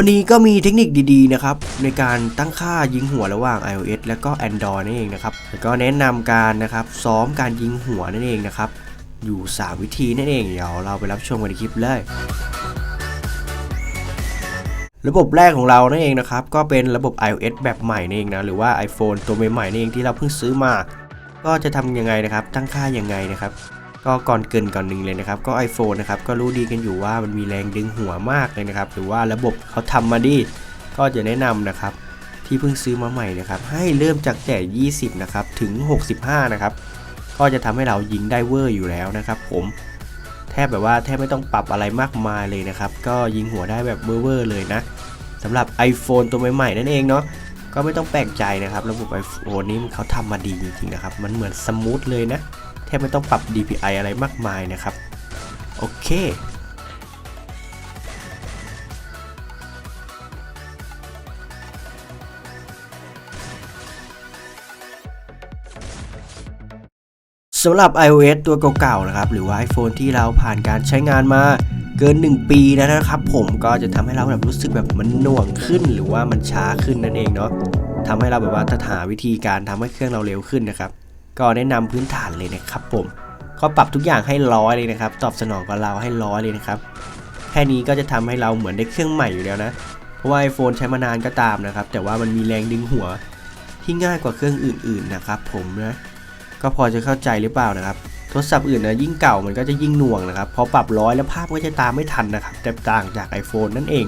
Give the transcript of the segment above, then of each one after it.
วันนี้ก็มีเทคนิคดีๆนะครับในการตั้งค่ายิงหัวระหว่าง iOS และก็ Android นั่นเองนะครับแล้วก็แนะนำการนะครับซ้อมการยิงหัวนั่นเองนะครับอยู่ 3 วิธีนั่นเองเดี๋ยวเราไปรับชมกันในคลิปเลย ระบบแรกของเรานั่นเองนะครับก็เป็นระบบ iOS แบบใหม่นั่นเองนะหรือว่า iPhone ตัวใหม่ๆนั่นเองที่เราเพิ่งซื้อมา ก็จะทำยังไงนะครับตั้งค่ายังไงนะครับ ก็ก่อนเกินก่อนหนึ่งเลยนะครับก็ iPhone นะครับก็รู้ดีกันอยู่ว่ามันมีแรงดึงหัวมากเลยนะครับหรือว่าระบบเขาทำมาดี ก็จะแนะนำนะครับที่เพิ่งซื้อมาใหม่นะครับให้เริ่มจากแต่ 20นะครับถึง 65นะครับก็จะทำให้เรายิงได้เวอร์อยู่แล้วนะครับผมแทบแบบว่าแทบไม่ต้องปรับอะไรมากมายเลยนะครับก็ยิงหัวได้แบบเวอร์เลยนะสำหรับ iPhone ตัวใหม่ๆนั่นเองเนาะก็ไม่ต้องแปลกใจนะครับ ระบบ iPhone นี้เขาทำมาดีจริงๆนะครับ มันเหมือนสมูทเลยนะ แทบไม่ต้องปรับ DPI อะไรมากมายนะครับ โอเคสำหรับ iOS ตัวเก่าๆ นะครับ หรือว่า iPhone ที่เราผ่านการใช้งานมาเกิน 1 ปีแล้วนะครับ ผมก็จะทำให้เราแบบรู้สึกแบบมันหน่วงขึ้น หรือว่ามันช้าขึ้นนั่นเองเนาะทำให้เราแบบว่าถ้าหาวิธีการทำให้เครื่องเราเร็วขึ้นนะครับ ก็แนะนำพื้นฐานเลยนะครับผมก็ปรับทุกอย่างให้ร้อยเลยนะครับ ตอบสนองกับเราให้ร้อยเลยนะครับ แค่นี้ก็จะทำให้เราเหมือนได้เครื่องใหม่อยู่แล้วนะ เพราะว่า iPhone ใช้มานานก็ตามนะครับ แต่ว่ามันมีแรงดึงหัวที่ง่ายกว่าเครื่องอื่น ๆนะครับ ผมนะ ก็พอจะเข้าใจหรือเปล่านะครับ โทรศัพท์อื่นนะยิ่งเก่ามันก็จะยิ่งหน่วงนะครับ พอปรับร้อยแล้วภาพก็จะตามไม่ทันนะครับ แต่ต่างจาก iPhone นั่นเอง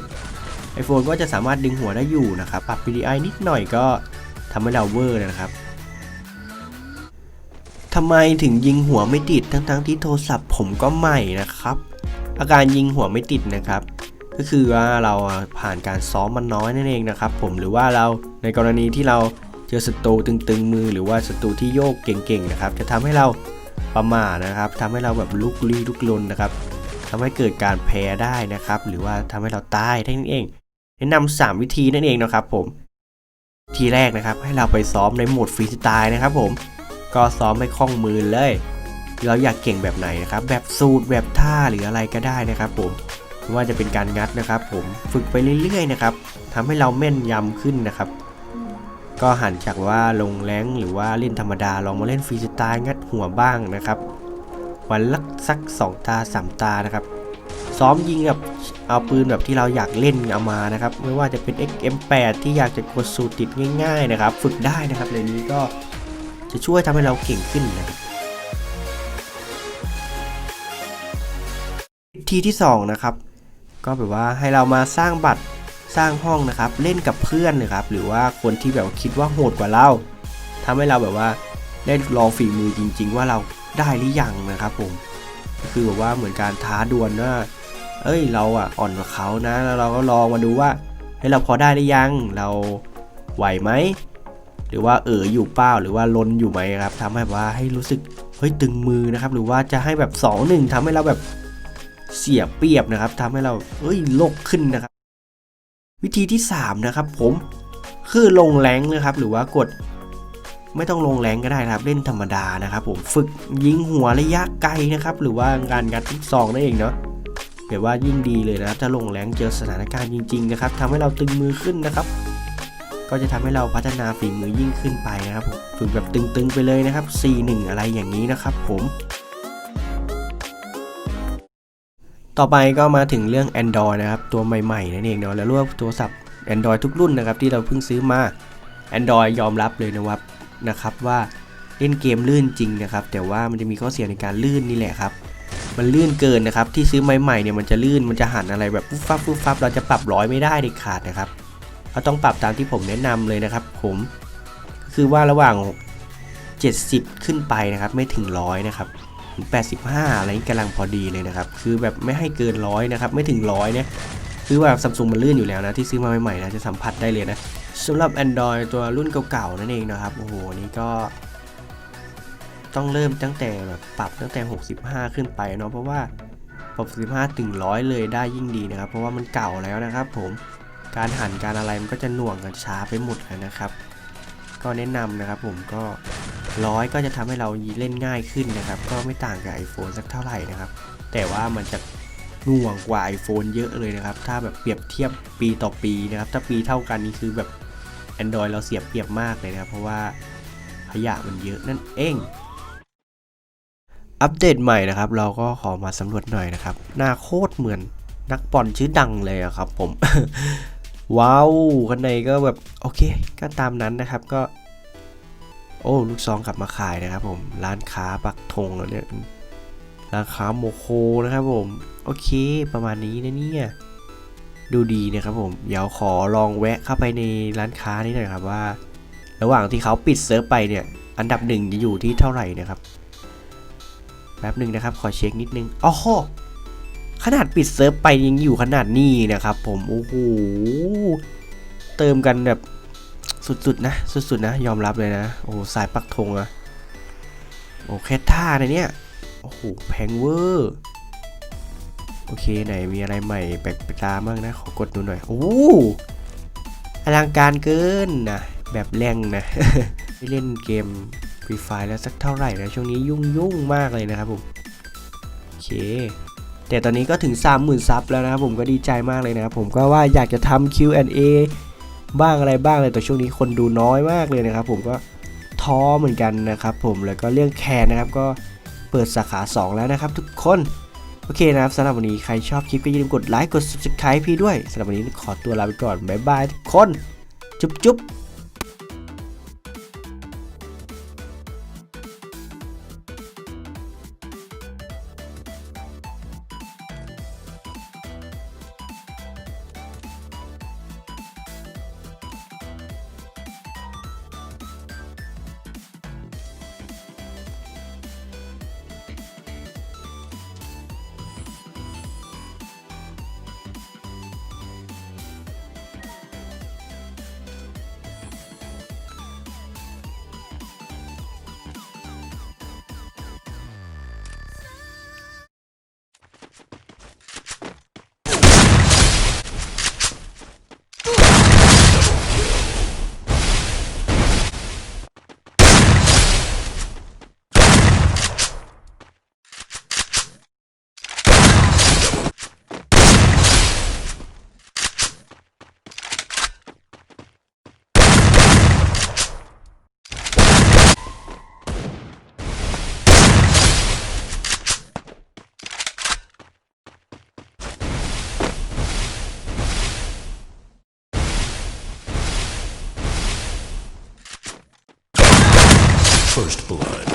iPhone ก็จะสามารถดึงหัวได้อยู่นะครับ ปรับ PDI นิดหน่อยก็ทำให้เราเวอร์นะครับ ทำไมถึงยิงหัวไม่ติดทั้งๆที่โทรศัพท์ผมก็ใหม่นะครับ อาการยิงหัวไม่ติดนะครับ ก็คือว่าเราผ่านการซ้อมมันน้อยนั่นเองนะครับ ผมหรือว่าเราในกรณีที่เราเจอศัตรูตึงๆมือหรือว่าศัตรูที่โยกเก่งๆนะครับ จะทำให้เราประมาทนะครับทำให้เราแบบลุกลี้ลุกลนนะครับทำให้เกิดการแพ้ได้นะครับ หรือว่าทำให้เราตายได้นั่นเอง แนะนำ3วิธีนั่นเองนะครับ ผม ทีแรกนะครับ ให้เราไปซ้อมในโหมดฟรีสไตล์นะครับ ผม ก็ซ้อมให้คล่องมือเลย เราอยากเก่งแบบไหนนะครับ แบบสูตรแบบท่าหรืออะไรก็ได้นะครับผมไม่ว่าจะเป็นการงัดนะครับ ผมฝึกไปเรื่อยๆนะครับทำให้เราแม่นยำขึ้นนะครับ ก็หันจากว่าลงแรงหรือว่าเล่นธรรมดาลองมาเล่นฟรีสไตล์งัดหัวบ้างนะครับ วันละสัก 2 ตา 3 ตานะครับ ซ้อมยิงแบบเอาปืนแบบที่เราอยากเล่นเอามานะครับ ไม่ว่าจะเป็น XM8 ที่อยากจะกดสูตรติดง่าย ๆ นะครับ ฝึกได้นะครับในนี้ก็ จะช่วยทำให้เราเก่งขึ้นนะครับวิธีที่ 2 นะครับ ก็แบบว่าให้เรามาสร้างบัตรสร้างห้องนะครับ เล่นกับเพื่อนนะครับ หรือว่าคนที่แบบคิดว่าโหดกว่าเราทำให้เราแบบว่าได้ลองฝีมือจริง ๆ ว่าเราได้หรือยังนะครับผมก็คือแบบว่าเหมือนการท้าดวลว่าเอ้ยเราอะอ่อนกว่าเขานะแล้วเราก็ลองมาดูว่าให้เราพอได้หรือยัง เราไหวไหม หรือว่าเอออยู่เป้าหรือว่าลนอยู่ไหมครับทำให้แบบว่าให้รู้สึกเฮ้ยตึงมือนะครับ หรือว่าจะให้แบบ2 1ทำให้เราแบบเสียเปรียบนะครับทำให้เราเอ้ยโลกขึ้นนะครับ วิธีที่ 3 นะครับ ผมคือลงแรงนะครับ หรือว่ากดไม่ต้องลงแรงก็ได้นะครับ เล่นธรรมดานะครับ ผมฝึกยิงหัวระยะไกลนะครับ หรือว่าการงัดลูกซองนั่นเองเนาะแบบว่ายิ่งดีเลยนะครับถ้าลงแรงเจอสถานการณ์จริง ๆ นะครับทำให้เราตึงมือขึ้นนะครับ ก็จะทำให้เราพัฒนาฝีมือยิ่งขึ้นไปนะครับผมฝึกแบบตึงๆไปเลยนะครับ4-1อะไรอย่างนี้นะครับผมต่อไปก็มาถึงเรื่อง Android นะครับตัวใหม่ๆนั่นเองเนาะแล้วรวมโทรศัพท์ Android ทุกรุ่นนะครับที่เราเพิ่งซื้อมา Android ยอมรับเลยนะครับนะครับว่าเล่นเกมลื่นจริงนะครับ แต่ว่ามันจะมีข้อเสียในการลื่นนี่แหละครับ มันลื่นเกินนะครับที่ซื้อใหม่ๆเนี่ยมันจะลื่นมันจะหันอะไรแบบฟุบฟับฟุบฟับเราจะปรับร้อยไม่ได้เด็ดขาดนะครับ เราต้องปรับตามที่ผมแนะนำเลยนะครับ ผมคือว่าระหว่าง 70 ขึ้นไปนะครับไม่ถึงร้อยนะครับถึง85 อะไรนี้กำลังพอดีเลยนะครับ คือแบบไม่ให้เกินร้อยนะครับ ไม่ถึงร้อยเนี่ยคือว่าซัมซุงมันลื่นอยู่แล้วนะ ที่ซื้อมาใหม่ๆนะจะสัมผัสได้เลยนะสำหรับ Android ตัวรุ่นเก่าๆ นั่นเองนะครับ โอ้โหนี่ก็ ต้องเริ่มตั้งแต่แบบปรับตั้งแต่ 65 ขึ้นไปเนาะเพราะว่าปรับ 15 ถึงร้อยเลยได้ยิ่งดีนะครับ เพราะว่ามันเก่าแล้วนะครับผม การหันการอะไรมันก็จะหน่วงกันช้าไปหมดเลยนะครับ ก็แนะนำนะครับผมก็ร้อยก็จะทำให้เราเล่นง่ายขึ้นนะครับ ก็ไม่ต่างกับ iPhone สักเท่าไหร่นะครับ แต่ว่ามันจะหน่วงกว่า iPhone เยอะเลยนะครับ ถ้าแบบเปรียบเทียบปีต่อปีนะครับ ถ้าปีเท่ากันนี่คือแบบ Android เราเสียเปรียบมากเลยนะครับ เพราะว่าขยะมันเยอะนั่นเอง อัปเดตใหม่นะครับ เราก็ขอมาสำรวจหน่อยนะครับ หน้าโคตรเหมือนนักบอลชื่อดังเลยอะครับผม ว้าวข้างในก็แบบโอเคก็ตามนั้นนะครับก็ โอ้ลูกซองกลับมาขายนะครับผมร้านค้าปักธงแล้วเนี่ยร้านค้าโมโคนะครับผมโอเคประมาณนี้นะเนี่ยดูดีนะครับผมเดี๋ยวขอลองแวะเข้าไปในร้านค้านี้หน่อยครับว่า ระหว่างที่เขาปิดเซิร์ฟไปเนี่ย อันดับหนึ่งจะอยู่ที่เท่าไหร่นะครับแป๊บหนึ่งนะครับ ขอเช็คนิดนึงอ๋อ ขนาดปิดเซิร์ฟไปยังอยู่ขนาดนี้นะครับผมโอ้โหเติมกันแบบสุดๆนะสุดๆนะ ยอมรับเลยนะ โอ้สายปักธงอะโอ้แค่ท่านเนี่ยโอ้โหแพงเวอร์โอเคไหนมีอะไรใหม่แปลกตาบ้างนะ ขอกดดูหน่อยโอ้อลังการเกินนะแบบแรงนะไม่เล่นเกมฟรีไฟแล้วสักเท่าไหร่นะช่วงนี้ยุ่งยุ่งๆมากเลยนะครับผมโอเค แต่ตอนนี้ก็ถึง 30,000 ซับแล้วนะครับผมก็ดีใจมากเลยนะครับผมก็ว่าอยากจะทำ Q&A บ้างอะไรบ้างเลยแต่ช่วงนี้คนดูน้อยมากเลยนะครับผมก็ท้อเหมือนกันนะครับผมแล้วก็เรื่องแคนนะครับก็เปิดสาขา 2 แล้วนะครับทุกคน โอเคนะครับสำหรับวันนี้ใครชอบคลิปก็อย่าลืมกดไลค์กด subscribe พี่ด้วยสำหรับวันนี้ขอตัวลาไปก่อนบ๊ายบายทุกคน จุ๊บจุ๊บ First blood.